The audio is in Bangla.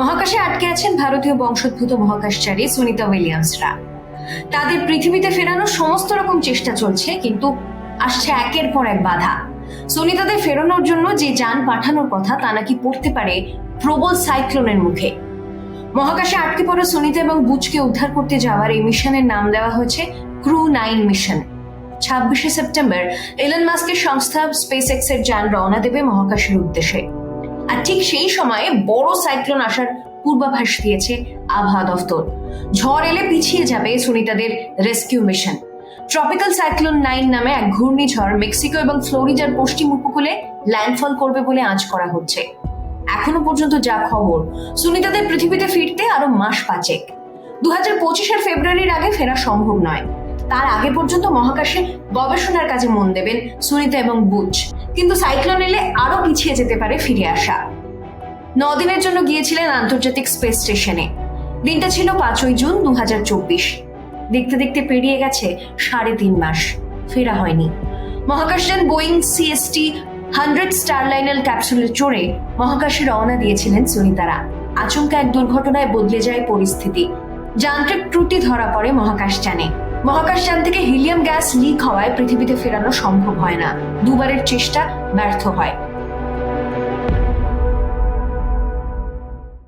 মহাকাশে আটকে আছেন ভারতীয় বংশোদ্ভূত মহাকাশচারী সুনিতা উইলিয়ামসরা। তাদের পৃথিবীতে ফেরানোর সমস্ত রকম চেষ্টা চলছে, কিন্তু আসছে একের পর এক বাধা। সুনিতাদের ফেরানোর জন্য যে যান পাঠানোর কথা তা নাকি পড়তে পারে প্রবল সাইক্লোনের মুখে। মহাকাশে আটকে পড়া সুনিতা এবং বুচকে উদ্ধার করতে যাওয়ার এই মিশনের নাম দেওয়া হয়েছে ক্রু নাইন মিশন। ছাব্বিশে সেপ্টেম্বর এলন মাস্কের সংস্থা স্পেস এক্সের যান রওনা দেবে মহাকাশের উদ্দেশ্যে। আর ঠিক সেই সময়ে বড় সাইক্লোন আসার পূর্বাভাস দিয়েছে আবহাওয়া দফতর। ঝড় এলে পিছিয়ে যাবে সুনিতাদের rescue mission. Tropical cyclone nine নামে এক ঘূর্ণিঝড় মেক্সিকো এবং ফ্লোরিডার পশ্চিম উপকূলে ল্যান্ডফল করবে বলে আঁচ করা হচ্ছে। এখনও পর্যন্ত যা খবর, সুনিতাদের পৃথিবীতে ফিরতে আরও মাস পাঁচেক। দু হাজার পঁচিশের ফেব্রুয়ারির আগে ফেরা সম্ভব নয়। তার আগে পর্যন্ত মহাকাশে গবেষণার কাজে মন দেবেন সুনিতা এবং বুচ কিন্তু সাইক্লোন এলে আরও পিছিয়ে যেতে পারে ফিরে আসা। নদিনের জন্য গিয়েছিলেন আন্তর্জাতিক স্পেস স্টেশনে। দিনটা ছিল পাঁচই জুন দুহাজার চব্বিশ। দেখতে দেখতে পেরিয়ে গেছে সাড়ে তিন মাস। ফেরা হয়নি। মহাকাশযান বোয়িং সিএসটি হান্ড্রেড স্টারলাইনার ক্যাপসুলে চড়ে মহাকাশে রওনা দিয়েছিলেন সুনিতারা। আচমকা এক দুর্ঘটনায় বদলে যায় পরিস্থিতি। যান্ত্রিক ত্রুটি ধরা পড়ে মহাকাশযানে মহাকাশযান থেকে হিলিয়াম গ্যাস লিক হওয়ায় পৃথিবীতে ফেরানো সম্ভব হয় না। দুবারের চেষ্টা ব্যর্থ হয়।